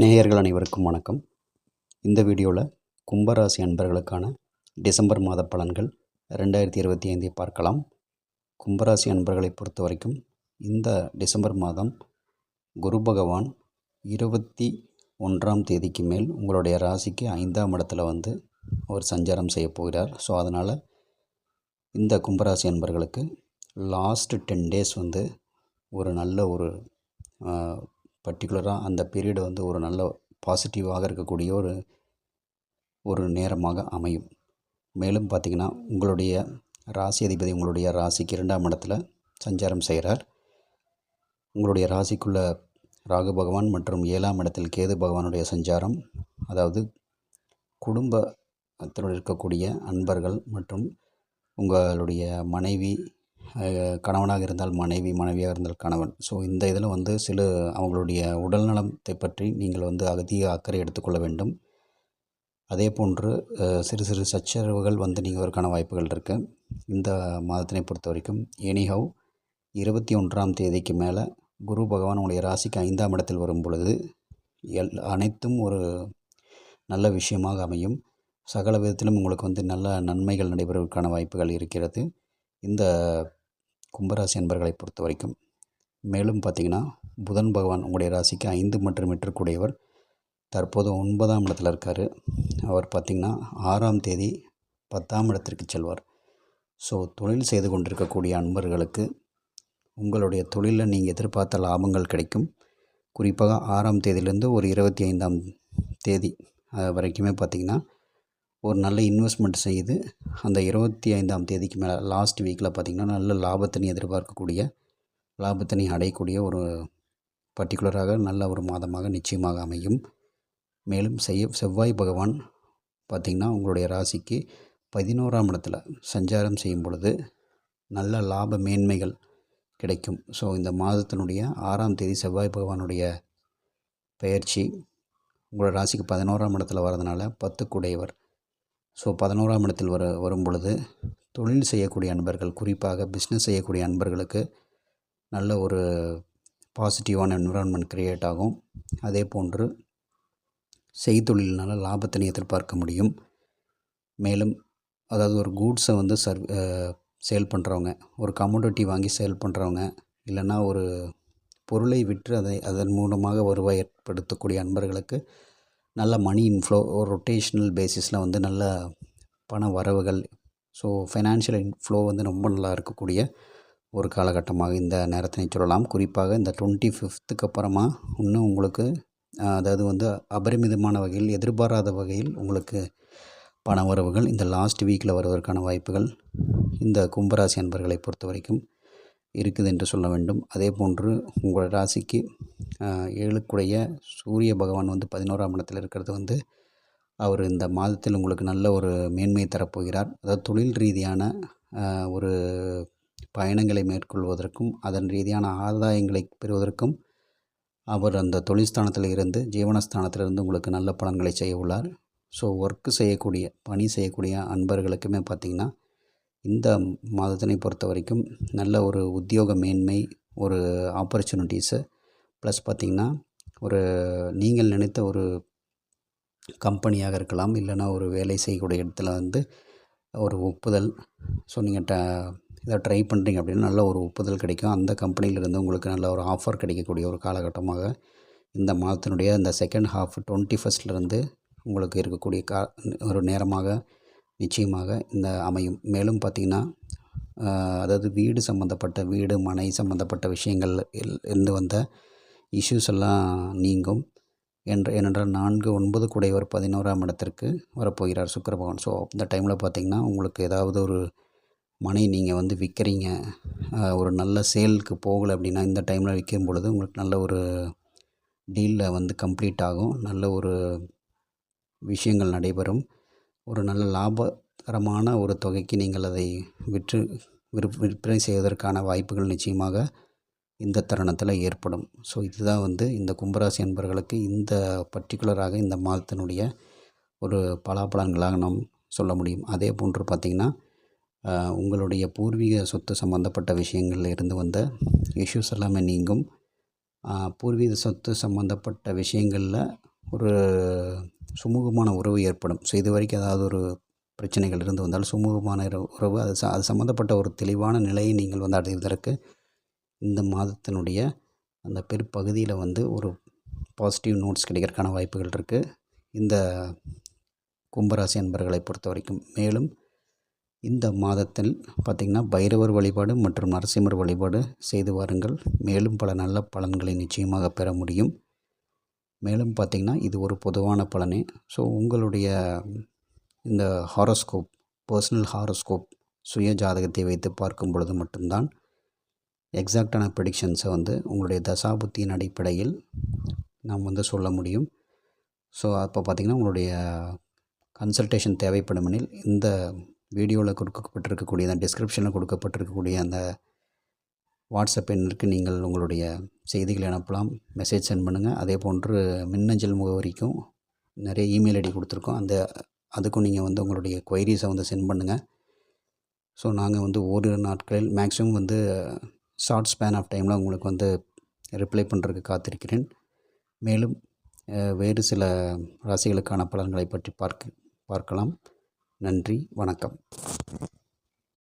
நேயர்கள் அனைவருக்கும் வணக்கம். இந்த வீடியோவில் கும்பராசி அன்பர்களுக்கான டிசம்பர் மாத பலன்கள் ரெண்டாயிரத்தி இருபத்தி ஐந்தை பார்க்கலாம். கும்பராசி அன்பர்களை பொறுத்த வரைக்கும் இந்த டிசம்பர் மாதம் குரு பகவான் இருபத்தி ஒன்றாம் தேதிக்கு மேல் உங்களுடைய ராசிக்கு ஐந்தாம் இடத்துல வந்து அவர் சஞ்சாரம் செய்ய போகிறார். ஸோ அதனால் இந்த கும்பராசி அன்பர்களுக்கு லாஸ்ட் டென் டேஸ் வந்து ஒரு நல்ல ஒரு பர்டிகுலராக அந்த பீரியடு வந்து ஒரு நல்ல பாசிட்டிவாக இருக்கக்கூடிய ஒரு ஒரு நேரமாக அமையும். மேலும் பார்த்திங்கன்னா உங்களுடைய ராசி அதிபதி உங்களுடைய ராசிக்கு இரண்டாம் இடத்துல சஞ்சாரம் செய்கிறார். உங்களுடைய ராசிக்குள்ள ராகு பகவான் மற்றும் ஏழாம் இடத்தில் கேது பகவானுடைய சஞ்சாரம் அதாவது குடும்பத்தில் இருக்கக்கூடிய அன்பர்கள் மற்றும் உங்களுடைய மனைவி கணவனாக இருந்தால் மனைவி மனைவியாக இருந்தால் கணவன். ஸோ இந்த இதில் வந்து சில அவங்களுடைய உடல்நலத்தை பற்றி நீங்கள் வந்து அதிக அக்கறை எடுத்துக்கொள்ள வேண்டும். அதே போன்று சிறு சிறு சச்சரவுகள் வந்து நீங்குவதற்கான வாய்ப்புகள் இருக்குது இந்த மாதத்தினை பொறுத்த வரைக்கும் எனிஹவ் இருபத்தி ஒன்றாம் தேதிக்கு மேலே குரு பகவான் உங்களுடைய ராசிக்கு ஐந்தாம் இடத்தில் வரும் பொழுது எல் அனைத்தும் ஒரு நல்ல விஷயமாக அமையும். சகல விதத்திலும் உங்களுக்கு வந்து நல்ல நன்மைகள் நடைபெறுவதற்கான வாய்ப்புகள் இருக்கிறது. இந்த கும்பராசி என்பர்களை பொறுத்த வரைக்கும் மேலும் பார்த்திங்கன்னா புதன் பகவான் உங்களுடைய ராசிக்கு ஐந்து மற்றும் எட்டுக்கூடியவர். தற்போது ஒன்பதாம் இடத்துல இருக்கார். அவர் பார்த்திங்கன்னா ஆறாம் தேதி பத்தாம் இடத்திற்கு செல்வார். ஸோ தொழில் செய்து கொண்டிருக்கக்கூடிய அன்பர்களுக்கு உங்களுடைய தொழிலில் நீங்கள் எதிர்பார்த்த லாபங்கள் கிடைக்கும். குறிப்பாக ஆறாம் தேதியிலேருந்து ஒரு இருபத்தி ஐந்தாம் தேதி வரைக்குமே பார்த்திங்கன்னா ஒரு நல்ல இன்வெஸ்ட்மெண்ட் செய்து அந்த இருபத்தி ஐந்தாம் தேதிக்கு மேலே லாஸ்ட் வீக்கில் பார்த்திங்கன்னா நல்ல லாபத்தினை எதிர்பார்க்கக்கூடிய லாபத்தினை அடையக்கூடிய ஒரு பர்டிகுலராக நல்ல ஒரு மாதமாக நிச்சயமாக அமையும். மேலும் செய்ய செவ்வாய் பகவான் பார்த்திங்கன்னா உங்களுடைய ராசிக்கு பதினோராம் இடத்துல சஞ்சாரம் செய்யும் பொழுது நல்ல லாப மேன்மைகள் கிடைக்கும். ஸோ இந்த மாதத்தினுடைய ஆறாம் தேதி செவ்வாய் பகவானுடைய பெயர்ச்சி உங்களோட ராசிக்கு பதினோராம் இடத்துல வரதுனால பத்து குடையவர் ஸோ பதினோராம் இடத்தில் வர வரும் பொழுது தொழில் செய்யக்கூடிய அன்பர்கள் குறிப்பாக பிஸ்னஸ் செய்யக்கூடிய அன்பர்களுக்கு நல்ல ஒரு பாசிட்டிவான என்விரான்மெண்ட் க்ரியேட் ஆகும். அதே போன்று செய்தொழிலினால் லாபத்தினை எதிர்பார்க்க முடியும். மேலும் அதாவது ஒரு கூட்ஸை வந்து சர்வ் சேல் பண்ணுறவங்க ஒரு கமோடிட்டி வாங்கி சேல் பண்ணுறவங்க இல்லைன்னா ஒரு பொருளை விற்று அதை அதன் மூலமாக வருவாய் ஏற்படுத்தக்கூடிய அன்பர்களுக்கு நல்ல மணி இன்ஃப்ளோ ரொட்டேஷ்னல் பேசிஸில் வந்து நல்ல பண வரவுகள். ஸோ ஃபைனான்ஷியல் இன்ஃப்ளோ வந்து ரொம்ப நல்லா இருக்கக்கூடிய ஒரு காலகட்டமாக இந்த நேரத்தினை சொல்லலாம். குறிப்பாக இந்த டுவெண்ட்டி ஃபிஃப்த்துக்கு அப்புறமா இன்னும் உங்களுக்கு அதாவது வந்து அபரிமிதமான வகையில் எதிர்பாராத வகையில் உங்களுக்கு பண வரவுகள் இந்த லாஸ்ட் வீக்கில் வருவதற்கான வாய்ப்புகள் இந்த கும்பராசி அன்பர்களை பொறுத்த வரைக்கும் இருக்குது என்று சொல்ல வேண்டும். அதே போன்று உங்கள் ராசிக்கு ஏழுக்குடைய சூரிய பகவான் வந்து பதினோராம் இடத்தில் இருக்கிறது வந்து அவர் இந்த மாதத்தில் உங்களுக்கு நல்ல ஒரு மேன்மையை தரப்போகிறார். அதாவது தொழில் ரீதியான ஒரு பயணங்களை மேற்கொள்வதற்கும் அதன் ரீதியான ஆதாயங்களை பெறுவதற்கும் அவர் அந்த தொழில்ஸ்தானத்தில் இருந்து ஜீவனஸ்தானத்திலிருந்து உங்களுக்கு நல்ல பலன்களை செய்ய உள்ளார். ஸோ ஒர்க்கு செய்யக்கூடிய பணி செய்யக்கூடிய அன்பர்களுக்குமே பார்த்திங்கன்னா இந்த மாதத்தினை பொறுத்த வரைக்கும் நல்ல ஒரு உத்தியோக மேன்மை ஒரு ஆப்பர்ச்சுனிட்டிஸு ப்ளஸ் பார்த்திங்கன்னா ஒரு நீங்கள் நினைத்த ஒரு கம்பெனியாக இருக்கலாம் இல்லைனா ஒரு வேலை செய்யக்கூடிய இடத்துல வந்து ஒரு ஒப்புதல். ஸோ நீங்கள் ட இதை ட்ரை பண்ணுறீங்க அப்படின்னா நல்ல ஒரு ஒப்புதல் கிடைக்கும். அந்த கம்பெனியிலிருந்து உங்களுக்கு நல்ல ஒரு ஆஃபர் கிடைக்கக்கூடிய ஒரு காலகட்டமாக இந்த மாதத்தினுடைய இந்த செகண்ட் ஹாஃப் டுவெண்ட்டி ஃபஸ்ட்லேருந்து உங்களுக்கு இருக்கக்கூடிய கா ஒரு நேரமாக நிச்சயமாக இந்த அமையும். மேலும் பார்த்திங்கன்னா அதாவது வீடு சம்மந்தப்பட்ட வீடு மனை சம்மந்தப்பட்ட விஷயங்கள் இருந்து வந்த இஷ்யூஸ் எல்லாம் நீங்கும். என்ற ஏனென்றால் நான்கு ஒன்பது குடைவர் பதினோராம் இடத்திற்கு வரப்போகிறார் சுக்கர பகவான் ஸோ இந்த டைமில் பார்த்திங்கன்னா உங்களுக்கு ஏதாவது ஒரு மனை நீங்கள் வந்து விற்கிறீங்க ஒரு நல்ல சேலுக்கு போகலை அப்படின்னா இந்த டைமில் விற்கும் பொழுது உங்களுக்கு நல்ல ஒரு டீலில் வந்து கம்ப்ளீட் ஆகும். நல்ல ஒரு விஷயங்கள் நடைபெறும். ஒரு நல்ல லாபகரமான ஒரு தொகைக்கு நீங்கள் அதை விற்று விற்பனை செய்வதற்கான வாய்ப்புகள் நிச்சயமாக இந்த தருணத்தில் ஏற்படும். ஸோ இதுதான் வந்து இந்த கும்பராசி அன்பர்களுக்கு இந்த பர்டிகுலராக இந்த மாதத்தினுடைய ஒரு பலாபலன்களாக நாம் சொல்ல முடியும். அதே போன்று பார்த்திங்கன்னா உங்களுடைய பூர்வீக சொத்து சம்மந்தப்பட்ட விஷயங்களில் இருந்து வந்த இஷ்யூஸ் எல்லாமே நீங்கும். பூர்வீக சொத்து சம்மந்தப்பட்ட விஷயங்களில் ஒரு சுமூகமான உறவு ஏற்படும். ஸோ இது வரைக்கும் ஏதாவது ஒரு பிரச்சனைகள் இருந்து வந்தால் சுமூகமான உறவு அது ச அது சம்மந்தப்பட்ட ஒரு தெளிவான நிலையை நீங்கள் வந்து அடைவதற்கு இந்த மாதத்தினுடைய அந்த பிற்பகுதியில் வந்து ஒரு பாசிட்டிவ் நோட்ஸ் கிடைக்கிறதுக்கான வாய்ப்புகள் இருக்குது இந்த கும்பராசி அன்பர்களை பொறுத்த வரைக்கும் மேலும் இந்த மாதத்தில் பார்த்திங்கன்னா பைரவர் வழிபாடு மற்றும் நரசிம்மர் வழிபாடு செய்து வாருங்கள். மேலும் பல நல்ல பலன்களை நிச்சயமாக பெற முடியும். மேலும் பார்த்திங்கன்னா இது ஒரு பொதுவான பலனே. ஸோ உங்களுடைய இந்த ஹாரோஸ்கோப் பர்சனல் ஹாரோஸ்கோப் சுய ஜாதகத்தை வைத்து பார்க்கும் பொழுது மட்டும்தான் எக்ஸாக்டான ப்ரெடிக்ஷன்ஸை வந்து உங்களுடைய தசாபுத்தியின் அடிப்படையில் நாம் வந்து சொல்ல முடியும். ஸோ அப்போ பார்த்திங்கன்னா உங்களுடைய கன்சல்டேஷன் தேவைப்படும் எனில் இந்த வீடியோவில் கொடுக்கப்பட்டிருக்கக்கூடிய அந்த டிஸ்கிரிப்ஷனில் கொடுக்கப்பட்டிருக்கக்கூடிய அந்த வாட்ஸ்அப் எண்ணிற்கு நீங்கள் உங்களுடைய செய்திகளை அனுப்பலாம். மெசேஜ் சென்ட் பண்ணுங்கள் அதே போன்று மின்னஞ்சல் முகவரிக்கும் நிறைய இமெயில் ஐடி கொடுத்துருக்கோம். அந்த அதுக்கும் நீங்கள் வந்து உங்களுடைய கொயரிஸை வந்து சென்ட் பண்ணுங்கள் ஸோ நாங்கள் வந்து ஓரிரு நாட்களில் மேக்ஸிமம் வந்து ஷார்ட் ஸ்பேன் ஆஃப் டைமில் உங்களுக்கு வந்து ரிப்ளை பண்ணுறதுக்கு காத்திருக்கிறேன். மேலும் வேறு சில ராசிகளுக்கான பலன்களை பற்றி பார்க்க பார்க்கலாம். நன்றி வணக்கம்.